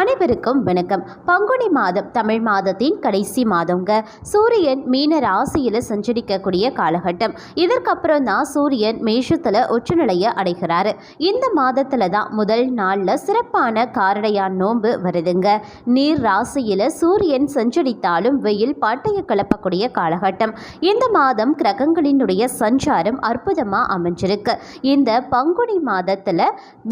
அனைவருக்கும் வணக்கம். பங்குனி மாதம் தமிழ் மாதத்தின் கடைசி மாதங்க. சூரியன் மீன ராசியில் சஞ்சரிக்கக்கூடிய காலகட்டம். இதற்கப்புறம் தான் சூரியன் மேஷத்தில் உச்சநிலையை அடைகிறாரு. இந்த மாதத்தில் தான் முதல் நாளில் சிறப்பான காரடையான் நோன்பு வருதுங்க. நீர் ராசியில் சூரியன் சஞ்சரித்தாலும் வெயில் பட்டைய கிளப்பக்கூடிய காலகட்டம். இந்த மாதம் கிரகங்களினுடைய சஞ்சாரம் அற்புதமாக அமைஞ்சிருக்கு. இந்த பங்குனி மாதத்தில்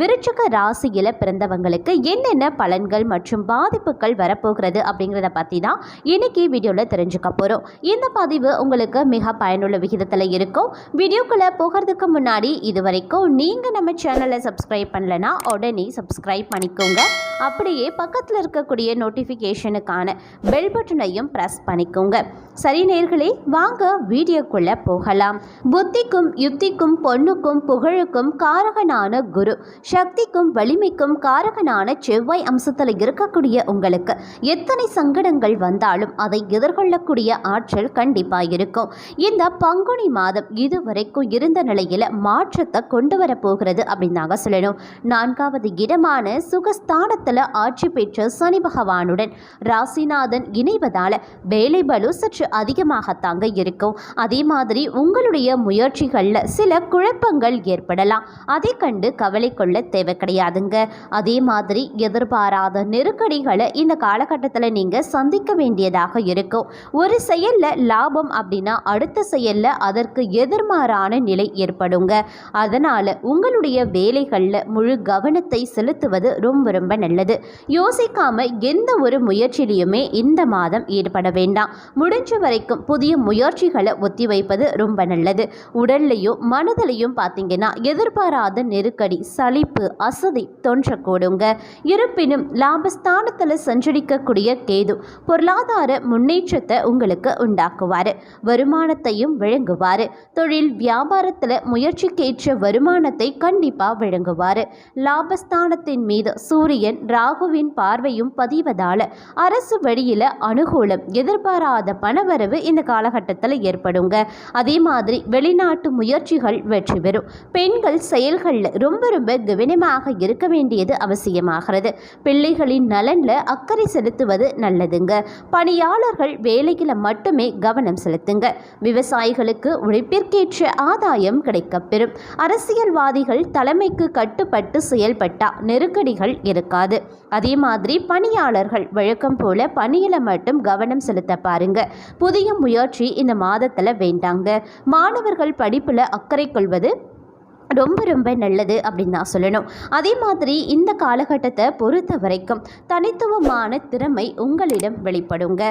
விருச்சக ராசியில் பிறந்தவங்களுக்கு என்னென்ன பலன்கள் மற்றும் பாதிப்புகள் வரப்போகிறது அப்படிங்கிறத பற்றி தான் இன்னைக்கு வீடியோவில் தெரிஞ்சுக்க போகிறோம் இந்த பதிவு உங்களுக்கு மிக பயனுள்ள விகிதத்தில் இருக்கும். வீடியோக்குள்ளே போகிறதுக்கு முன்னாடி இது வரைக்கும் நீங்கள் நம்ம சேனலை சப்ஸ்கிரைப் பண்ணலைன்னா உடனே சப்ஸ்கிரைப் பண்ணிக்கோங்க. அப்படியே பக்கத்தில் இருக்கக்கூடிய நோட்டிஃபிகேஷனுக்கான பெல் பட்டனையும் ப்ரெஸ் பண்ணிக்கோங்க. சரி நேர்களே வாங்க வீடியோக்குள்ளே போகலாம். புத்திக்கும் யுத்திக்கும் பொண்ணுக்கும் புகழுக்கும் காரகனான குரு சக்திக்கும் வலிமைக்கும் காரகனான செவ்வாய் அம்சத்தில் இருக்கக்கூடிய உங்களுக்கு. எத்தனை சங்கடங்கள் வந்தாலும் அதை எதிர்கொள்ளக்கூடிய ஆற்றல் கண்டிப்பாக இருக்கும். இந்த பங்குனி மாதம் இதுவரைக்கும் இருந்த நிலையில் மாற்றத்தை கொண்டு வரப்போகிறது அப்படின்னாங்க சொல்லணும். நான்காவது இடமான சுகஸ்தானத்தில் ஆட்சி பெற்ற சனி பகவானுடன் ராசிநாதன் இணைவதால் வேலை பலு சற்று அதிகமாகத்தாங்க இருக்கும். அதே மாதிரி உங்களுடைய முயற்சிகளில் சில குழப்பங்கள் ஏற்படலாம். அதை கண்டு கவலை கொள்ள தேவை கிடையாதுங்க. அதே மாதிரி எதிர்பாராத நெருக்கடிகளை இந்த காலகட்டத்தில் நீங்கள் சந்திக்க வேண்டியதாக இருக்கும். ஒரு செயலில் லாபம் அப்படின்னா அடுத்த செயலில் அதற்கு எதிர்மாறான நிலை ஏற்படுங்க. அதனால் உங்களுடைய வேலைகளில் முழு கவனத்தை செலுத்துவது ரொம்ப ரொம்ப நல்லது. யோசிக்காமல் எந்த ஒரு முயற்சியிலையுமே இந்த மாதம் ஈடுபட வேண்டாம். முடிஞ்ச வரைக்கும் புதிய முயற்சிகளை ஒத்தி வைப்பது ரொம்ப நல்லது. உடல்லையும் மனதிலையும் பார்த்தீங்கன்னா எதிர்பாராத நெருக்கடி சலிப்பு அசதி தோன்றக்கூடுங்க. இருப்பினும் லாபஸ்தானத்தில் சஞ்சரிக்கக்கூடிய கேது பொருளாதார முன்னேற்றத்தை உங்களுக்கு உண்டாக்குவார். வருமானத்தையும் வழங்குவார். தொழில் வியாபாரத்தில் முயற்சிக்கேற்ற வருமானத்தை கண்டிப்பாக வழங்குவார். லாபஸ்தானத்தின் மீது சூரியன் ராகுவின் பார்வையும் பதிவதால் அரசு வழியில் அனுகூலம் எதிர்பாராத பணவரவு இந்த காலகட்டத்தில் ஏற்படுங்க. அதே மாதிரி வெளிநாட்டு முயற்சிகள் வெற்றி பெறும். பெண்கள் செயல்களில் ரொம்ப ரொம்ப கவனமாக இருக்க வேண்டியது அவசியமாகிறது. பிள்ளை பிள்ளைகளின் நலனில் அக்கறை செலுத்துவது நல்லதுங்க. பணியாளர்கள் வேலையில் மட்டுமே கவனம் செலுத்துங்க. விவசாயிகளுக்கு உழைப்பிற்கேற்ற ஆதாயம் கிடைக்கப்பெறும். அரசியல்வாதிகள் தலைமைக்கு கட்டுப்பட்டு செயல்பட்டா நெருக்கடிகள் இருக்காது. அதே மாதிரி பணியாளர்கள் வழக்கம் போல பணியில் மட்டும் கவனம் செலுத்த பாருங்க. புதிய முயற்சி இந்த மாதத்தில் வேண்டாங்க. மாணவர்கள் படிப்பில் அக்கறை கொள்வது ரொம்ப ரொம்ப நல்லது அப்படின்னு தான் சொல்லணும். அதே மாதிரி இந்த காலகட்டத்தை பொறுத்த வரைக்கும் தனித்துவமான திறமை உங்களிடம் வெளிப்படுங்க.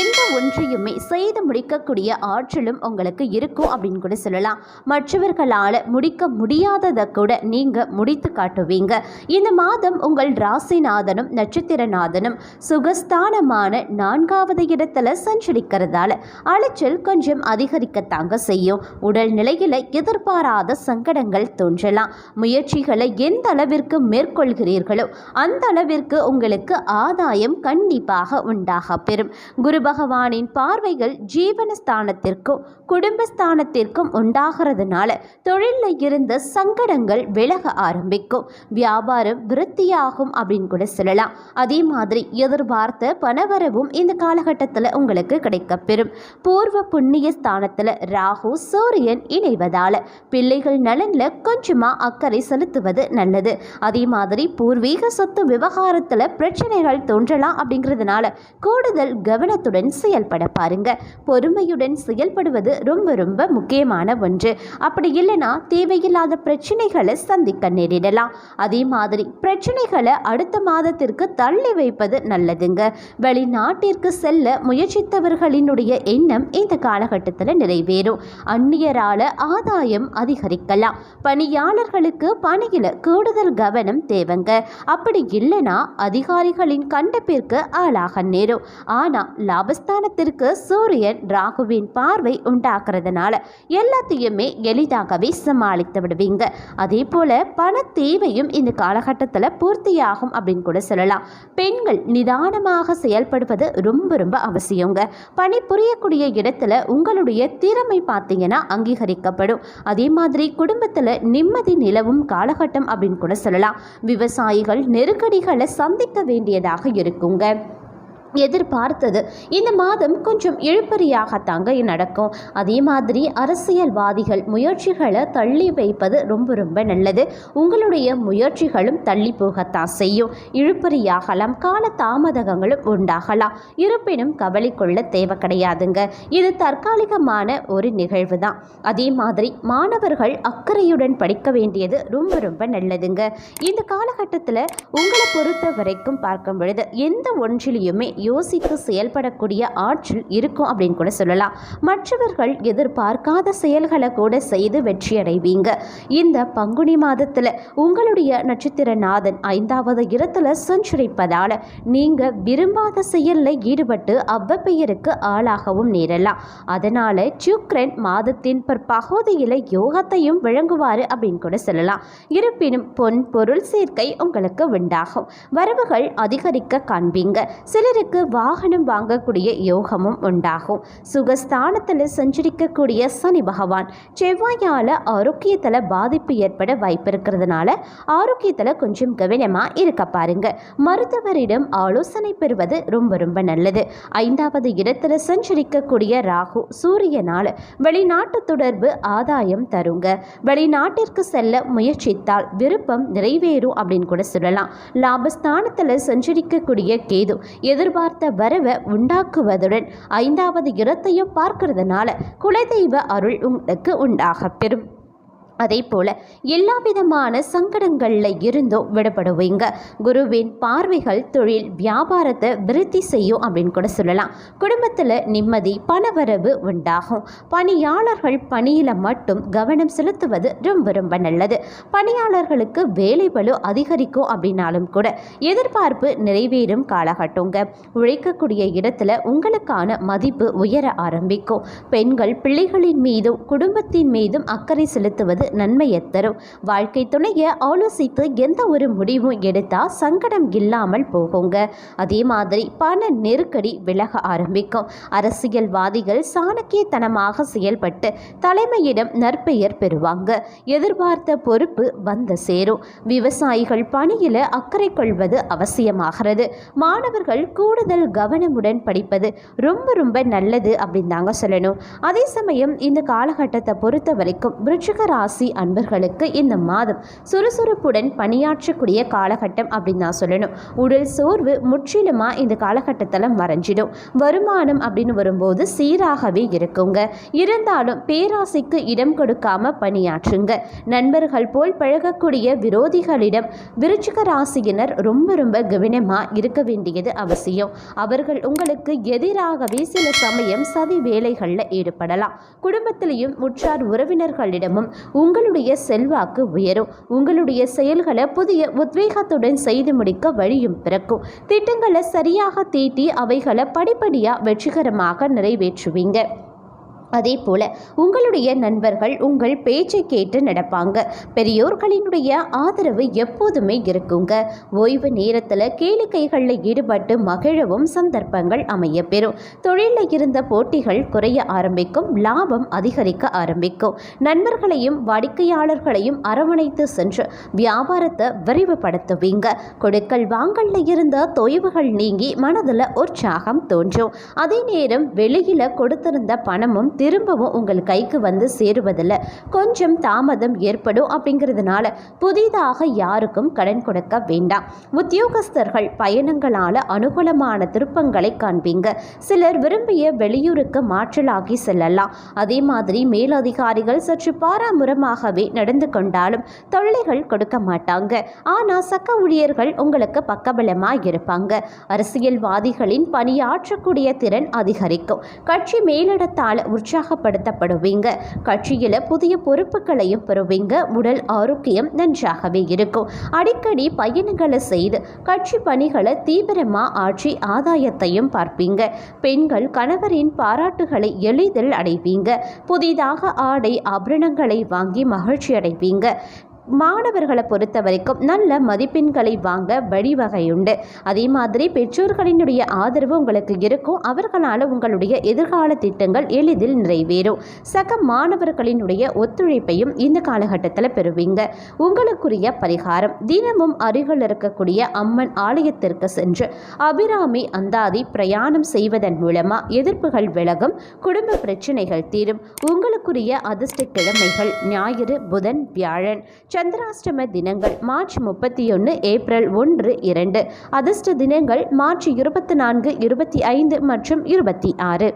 எந்த ஒன்றையுமே செய்து முடிக்கக்கூடிய ஆற்றலும் உங்களுக்கு இருக்கும் அப்படின்னு கூட சொல்லலாம். மற்றவர்களால் முடிக்க முடியாததை கூட நீங்கள் முடித்து காட்டுவீங்க. இந்த மாதம் உங்கள் ராசிநாதனும் நட்சத்திரநாதனும் சுகஸ்தானமான நான்காவது இடத்துல சஞ்சரிக்கிறதால அலைச்சல் கொஞ்சம் அதிகரிக்கத்தாங்க செய்யும். உடல் நிலையில் எதிர்பாராத சங்கடங்கள் தோன்றலாம். முயற்சிகளை எந்த அளவிற்கு மேற்கொள்கிறீர்களோ அந்த அளவிற்கு உங்களுக்கு ஆதாயம் கண்டிப்பாக உண்டாக பெறும். குரு பகவானின் பார்வைகள் ஜீவனஸ்தானத்திற்கும் குடும்பஸ்தானத்திற்கும் உண்டாகிறதுனால தொழிலில் இருந்த சங்கடங்கள் விலக ஆரம்பிக்கும். வியாபாரம் விருத்தியாகும் அப்படின்னு கூட சொல்லலாம். அதே மாதிரி எதிர்பார்த்த பணவரவும் இந்த காலகட்டத்தில் உங்களுக்கு கிடைக்கப்பெறும் பூர்வ புண்ணிய ஸ்தானத்தில் ராகு சூரியன் இணைவதால் பிள்ளைகள் நலனில் கொஞ்சமாக அக்கறை செலுத்துவது நல்லது. அதே மாதிரி பூர்வீக சொத்து விவகாரத்தில் பிரச்சனைகள் தோன்றலாம் அப்படிங்கிறதுனால கூடுதல் கவனத்துடன் செயல்பட பாருங்க. பொறுமையுடன் செயல்படுவது ரொம்ப ரொம்ப முக்கியமான ஒன்று. அப்படி இல்லைன்னா தேவையில்லாத பிரச்சனைகளை சந்திக்க நேரிடலாம். அதே மாதிரி பிரச்சனைகளை அடுத்த மாதத்திற்கு தள்ளி வைப்பது நல்லதுங்க. வெளிநாட்டிற்கு செல்ல முயற்சித்தவர்களினுடைய எண்ணம் இந்த காலகட்டத்தில் நிறைவேறும். அந்நியரால ஆதாயம் அதிகரிக்கலாம். பணியாளர்களுக்கு பணியில் கூடுதல் கவனம் தேவைங்க. அப்படி இல்லைன்னா அதிகாரிகளின் கண்டப்பிற்கு ஆளாக நேரும். ஆனால் லாபஸ்தானத்திற்கு சூரியன் ராகுவின் பார்வை உண்டாக்குறதுனால எல்லாத்தையுமே எளிதாகவே சமாளித்து விடுவீங்க. அதே போல பண தேவையும் இந்த காலகட்டத்தில் பூர்த்தியாகும் அப்படின்னு கூட சொல்லலாம். பெண்கள் நிதானமாக செயல்படுவது ரொம்ப ரொம்ப அவசியங்க. பணி புரியக்கூடிய இடத்துல உங்களுடைய திறமை பார்த்தீங்கன்னா அங்கீகரிக்கப்படும். அதே மாதிரி குடும்பத்தில் குடும்பத்தில் நிம்மதி நிலவும் காலகட்டம் அப்படின்னு கூட சொல்லலாம். விவசாயிகள் நெருக்கடிகளை சந்திக்க வேண்டியதாக இருக்குங்க. எதிர்பார்த்தது. இந்த மாதம் கொஞ்சம் இழுப்பறியாகத்தாங்க நடக்கும். அதே மாதிரி அரசியல்வாதிகள் முயற்சிகளை தள்ளி வைப்பது ரொம்ப ரொம்ப நல்லது. உங்களுடைய முயற்சிகளும் தள்ளி போகத்தான் செய்யும். இழுப்பறியாகலாம் கால தாமதங்களும் உண்டாகலாம். இருப்பினும் கவலை கொள்ள தேவை கிடையாதுங்க. இது தற்காலிகமான ஒரு நிகழ்வு தான். அதே மாதிரி மாணவர்கள் அக்கறையுடன் படிக்க வேண்டியது ரொம்ப ரொம்ப நல்லதுங்க. இந்த காலகட்டத்தில் உங்களை பொறுத்த வரைக்கும் பார்க்கும் பொழுது எந்த ஒன்றிலையுமே யோசித்து செயல்படக்கூடிய ஆற்றல் இருக்கும் அப்படின்னு கூட சொல்லலாம். மற்றவர்கள் எதிர்பார்க்காத செயல்களை கூட செய்து வெற்றியடைவீங்க. இந்த பங்குனி மாதத்தில் உங்களுடைய நட்சத்திர நாதன் ஐந்தாவது இடத்துல சஞ்சரிப்பதால் நீங்கள் விரும்பாத செயலில் ஈடுபட்டு அவ்வப்பெயருக்கு ஆளாகவும் நேரலாம். அதனால் சுக்ரன் மாதத்தின் பற்பகுதியில் யோகத்தையும் வழங்குவார் அப்படின்னு கூட சொல்லலாம். இருப்பினும் பொன் பொருள் சேர்க்கை உங்களுக்கு உண்டாகும். வரவுகள் அதிகரிக்க காண்பீங்க. சிலருக்கு வாகனம் வாங்கக்கூடிய யோகமும் உண்டாகும். சுகஸ்தானத்தில் சஞ்சரிக்கக்கூடிய சனி பகவான் செவ்வாயால் ஆரோக்கியத்தில் பாதிப்பு ஏற்பட வாய்ப்பு இருக்கிறதுனால ஆரோக்கியத்தில் கொஞ்சம் கவனமாக இருக்க பாருங்க. மருத்துவரிடம் ஆலோசனை பெறுவது ரொம்ப ரொம்ப நல்லது. ஐந்தாவது இடத்துல சஞ்சரிக்கக்கூடிய ராகு சூரியனால் வெளிநாட்டு தொடர்பு ஆதாயம் தருங்க. வெளிநாட்டிற்கு செல்ல முயற்சித்தால் விருப்பம் நிறைவேறும் அப்படின்னு கூட சொல்லலாம். லாபஸ்தானத்தில் சஞ்சரிக்கக்கூடிய கேது எதிர்பார்த்த வரவை உண்டாக்குவதுடன் ஐந்தாவது இடத்தையும் பார்க்கறதுனால குலதெய்வ அருள் உங்களுக்கு உண்டாக பெறும். அதே போல் எல்லா விதமான சங்கடங்களில் இருந்தும் விடப்படுவீங்க. குருவின் பார்வைகள் தொழில் வியாபாரத்தை விருத்தி செய்யும் அப்படின்னு கூட சொல்லலாம். குடும்பத்தில் நிம்மதி பணவரவு உண்டாகும். பணியாளர்கள் பணியில் மட்டும் கவனம் செலுத்துவது ரொம்ப ரொம்ப நல்லது. பணியாளர்களுக்கு வேலை பலு அதிகரிக்கும் அப்படின்னாலும் கூட எதிர்பார்ப்பு நிறைவேறும் காலகட்டங்க. உழைக்கக்கூடிய இடத்துல உங்களுக்கான மதிப்பு உயர ஆரம்பிக்கும். பெண்கள் பிள்ளைகளின் மீதும் குடும்பத்தின் மீதும் அக்கறை செலுத்துவது நன்மையை தரும். வாழ்க்கை துணையை ஆலோசித்து எந்த ஒரு முடிவும் எடுத்தால் சங்கடம் இல்லாமல் போகுங்க. அதே மாதிரி பண நெருக்கடி விலக ஆரம்பிக்கும். அரசியல்வாதிகள் சாணக்கியத்தனமாக செயல்பட்டு தலைமையிடம் நற்பெயர் பெறுவாங்க. எதிர்பார்த்த பொறுப்பு வந்து சேரும். விவசாயிகள் பணியில் அக்கறை கொள்வது அவசியமாகிறது. மாணவர்கள் கூடுதல் கவனமுடன் படிப்பது ரொம்ப ரொம்ப நல்லது அப்படின்னு தாங்க சொல்லணும். அதே சமயம் இந்த காலகட்டத்தை பொறுத்த வரைக்கும் விருச்சிக ராசி அன்பர்களுக்கு இந்த மாதம் சுறுசுறுப்புடன் பணியாற்றக்கூடிய காலகட்டம் அப்படின்னு தான் சொல்லணும். உடல் சோர்வு முற்றிலுமாக இந்த காலகட்டத்தில் மறைஞ்சிடும் வருமானம் அப்படின்னு வரும்போது சீராகவே இருக்குங்க. இருந்தாலும் பேராசைக்கு இடம் கொடுக்காம பணியாற்றுங்க. நண்பர்கள் போல் பழகக்கூடிய விரோதிகளிடம் விருச்சிக ராசியினர் ரொம்ப ரொம்ப கவனமாக இருக்க வேண்டியது அவசியம். அவர்கள் உங்களுக்கு எதிராகவே சில சமயம் சதி வேலைகளில் ஈடுபடலாம். குடும்பத்திலையும் உற்றார் உறவினர்களிடமும் உங்களுடைய செல்வாக்கு உயரும். உங்களுடைய செயல்களை புதிய உத்வேகத்துடன் செய்து முடிக்க வழியும் பிறக்கும். திட்டங்களை சரியாக தீட்டி அவைகளை படிப்படியாக வெற்றிகரமாக நிறைவேற்றுவீங்க. அதே போல உங்களுடைய நண்பர்கள் உங்கள் பேச்சை கேட்டு நடப்பாங்க. பெரியோர்களினுடைய ஆதரவு எப்போதுமே இருக்குங்க. ஓய்வு நேரத்தில் கேளிக்கைகளில் ஈடுபட்டு மகிழவும் சந்தர்ப்பங்கள் அமைய பெறும் தொழிலில் இருந்த போட்டிகள் குறைய ஆரம்பிக்கும் லாபம் அதிகரிக்க ஆரம்பிக்கும். நண்பர்களையும் வாடிக்கையாளர்களையும் அரவணைத்து சென்று வியாபாரத்தை விரிவுபடுத்துவீங்க. கொடுக்கல் வாங்கல்ல இருந்த தொய்வுகள் நீங்கி மனதில் உற்சாகம் தோன்றும். அதே நேரம் வெளியில் கொடுத்திருந்த பணமும் திரும்பவும் உங்கள் கைக்கு வந்து சேருவதில் கொஞ்சம் தாமதம் ஏற்படும் அப்படிங்கிறதுனால புதிதாக யாருக்கும் கடன் கொடுக்க வேண்டாம். உத்தியோகஸ்தர்கள் பயணங்களால் அனுகூலமான திருப்பங்களை காண்பீங்க. சிலர் விரும்பிய வெளியூருக்கு மாற்றலாகி செல்லலாம். அதே மாதிரி மேலதிகாரிகள் சற்று பாராமுரமாகவே நடந்து கொண்டாலும் தொல்லைகள் கொடுக்க மாட்டாங்க. ஆனால் சக்க ஊழியர்கள் உங்களுக்கு பக்கபலமாக இருப்பாங்க. அரசியல்வாதிகளின் பணியாற்றக்கூடிய திறன் அதிகரிக்கும். கட்சி மேலிடத்தால் உற்சாகப்படுத்தப்படுவீங்க. கட்சியில் புதிய பொறுப்புகளையும் பெறுவீங்க. உடல் ஆரோக்கியம் நன்றாகவே இருக்கும். அடிக்கடி பயணங்களை செய்து கட்சி பணிகளை தீவிரமாக ஆற்றி ஆதாயத்தையும் பார்ப்பீங்க. பெண்கள் கணவரின் பாராட்டுகளை எளிதில் அடைவீங்க. புதிதாக ஆடை ஆபரணங்களை வாங்கி மகிழ்ச்சி அடைவீங்க மாணவர்களை பொறுத்த வரைக்கும் நல்ல மதிப்பெண்களை வாங்க வழிவகையுண்டு. அதே மாதிரி பெற்றோர்களினுடைய ஆதரவு உங்களுக்கு இருக்கும். அவர்களால் உங்களுடைய எதிர்கால திட்டங்கள் எளிதில் நிறைவேறும். சக மாணவர்களினுடைய ஒத்துழைப்பையும் இந்த காலகட்டத்தில் பெறுவீங்க. உங்களுக்குரிய பரிகாரம் தினமும் அருகில் இருக்கக்கூடிய அம்மன் ஆலயத்திற்கு சென்று அபிராமி அந்தாதி பிரயாணம் செய்வதன் மூலமாக எதிர்ப்புகள் விலகும் குடும்ப பிரச்சனைகள் தீரும். உங்களுக்குரிய அதிர்ஷ்ட கிழமைகள் ஞாயிறு புதன் வியாழன். சந்திராஷ்டம தினங்கள் மார்ச் முப்பத்தி ஒன்று ஏப்ரல் ஒன்று இரண்டு. அதிர்ஷ்ட தினங்கள் மார்ச் இருபத்தி நான்கு இருபத்தி ஐந்து மற்றும் இருபத்தி ஆறு.